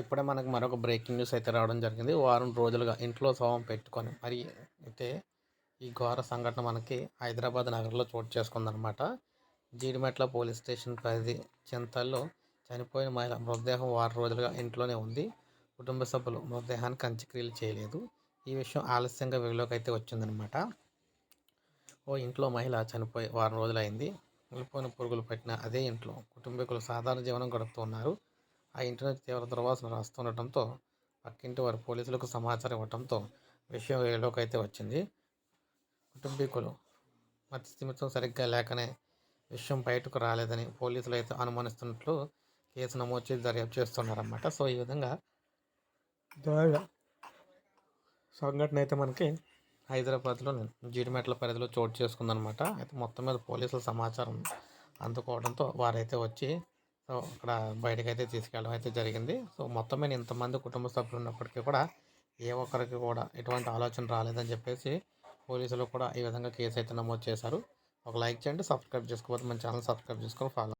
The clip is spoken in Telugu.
ఇప్పుడే మనకు మరొక బ్రేకింగ్ న్యూస్ అయితే రావడం జరిగింది. వారం రోజులుగా ఇంట్లో శవం పెట్టుకొని మరి అయితే ఈ ఘోర సంఘటన మనకి హైదరాబాద్ నగరంలో చోటు చేసుకుందనమాట జీడిమెట్ల పోలీస్ స్టేషన్ పరిధి చింతల్లో చనిపోయిన మహిళ మృతదేహం వారం రోజులుగా ఇంట్లోనే ఉంది. కుటుంబ సభ్యులు మృతదేహానికి అంత్యక్రియలు చేయలేదు. ఈ విషయం ఆలస్యంగా వెలుగులోకి అయితే వచ్చిందనమాట ఓ ఇంట్లో మహిళ చనిపోయి వారం రోజులైంది. వెళ్ళిపోయిన పురుగులు పట్టిన అదే ఇంట్లో కుటుంబీకులు సాధారణ జీవనం గడుపుతున్నారు ఆ ఇంటి నుంచి తీవ్ర దుర్వాసన రాస్తుండటంతో పక్కింటి వారు పోలీసులకు సమాచారం ఇవ్వడంతో విషయం అయితే వచ్చింది. కుటుంబీకులు మతి స్థిమితం సరిగ్గా లేకనే విషయం బయటకు రాలేదని పోలీసులు అయితే అనుమానిస్తున్నట్లు కేసు నమోదు చేసి దర్యాప్తు చేస్తున్నారన్నమాట. సో ఈ విధంగా సంఘటన అయితే మనకి హైదరాబాద్లో జీడిమెట్ల పరిధిలో చోటు చేసుకుందనమాట అయితే మొత్తం మీద పోలీసుల సమాచారం అందుకోవడంతో వారైతే వచ్చి సో అక్కడ బయటకైతే తీసుకెళ్ళడం అయితే జరిగింది. సో మొత్తం మీద ఇంతమంది కుటుంబ సభ్యులు ఉన్నప్పటికీ కూడా ఏ ఒక్కరికి కూడా ఎటువంటి ఆలోచన రాలేదని చెప్పేసి పోలీసులు కూడా ఈ విధంగా కేసు అయితే నమోదు చేశారు. ఒక లైక్ చేయండి సబ్స్క్రైబ్ చేసుకోకపోతే మన ఛానల్ సబ్స్క్రైబ్ చేసుకొని ఫాలో